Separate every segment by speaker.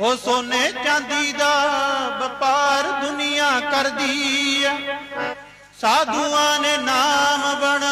Speaker 1: ਉਹ ਸੋਨੇ ਚਾਂਦੀ ਦਾ ਵਪਾਰ ਦੁਨੀਆ ਕਰਦੀ ਆ। ਸਾਧੂਆਂ ਨੇ ਨਾਮ ਬਣ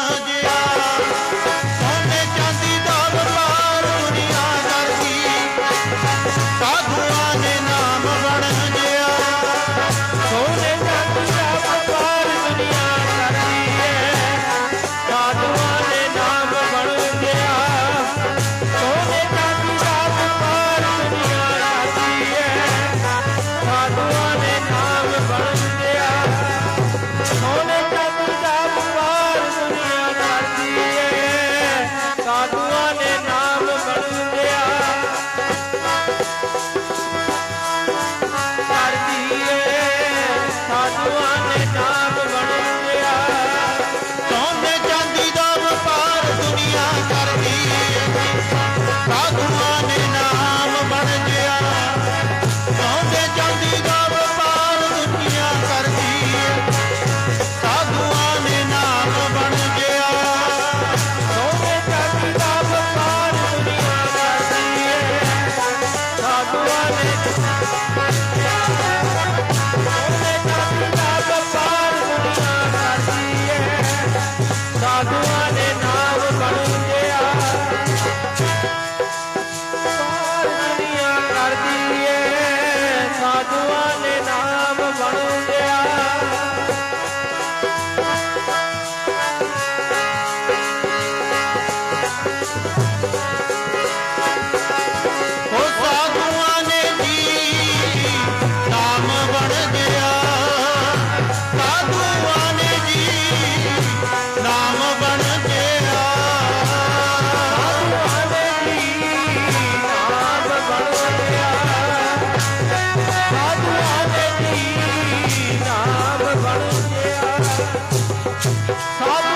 Speaker 1: Sağ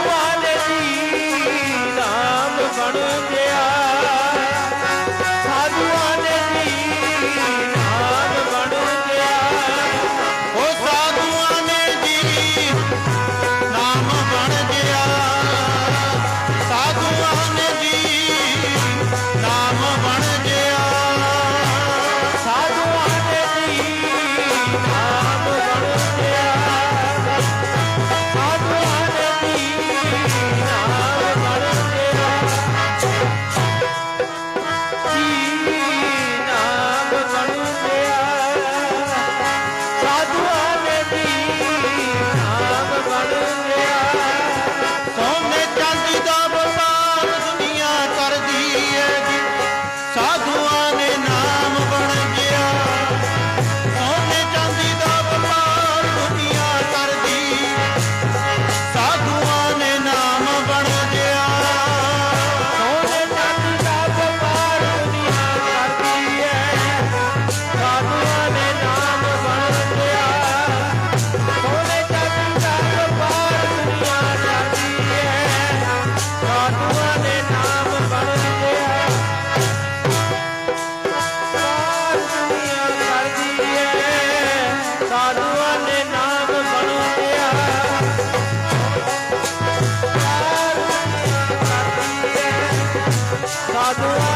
Speaker 1: ਸਾਧੂਆਂ ਨੇ ਨਾਮ ਬਣ
Speaker 2: ਗਿਆ। ਸੋਨੇ ਚਾਂਦੀ ਦਾ ਵਪਾਰ ਸਾਧੂਆਂ ਨਾਮ ਬਣ ਗਿਆ। ਸੋਨੇ ਚਾਂਦੀ ਦਾ ਹੈ। ਸਾਧੂਆਂ
Speaker 1: ਨੇ ਨਾਮ ਬਣ
Speaker 2: ਗਿਆ।
Speaker 1: ਸੋਨੇ ਹੈ। ਸਾਧੂਆਂ ਨੇ ਸਾਧੂਆਂ ਨੇ ਨਾਮ
Speaker 2: ਬਣਾਇਆ। ਸਾਧੂਆਂ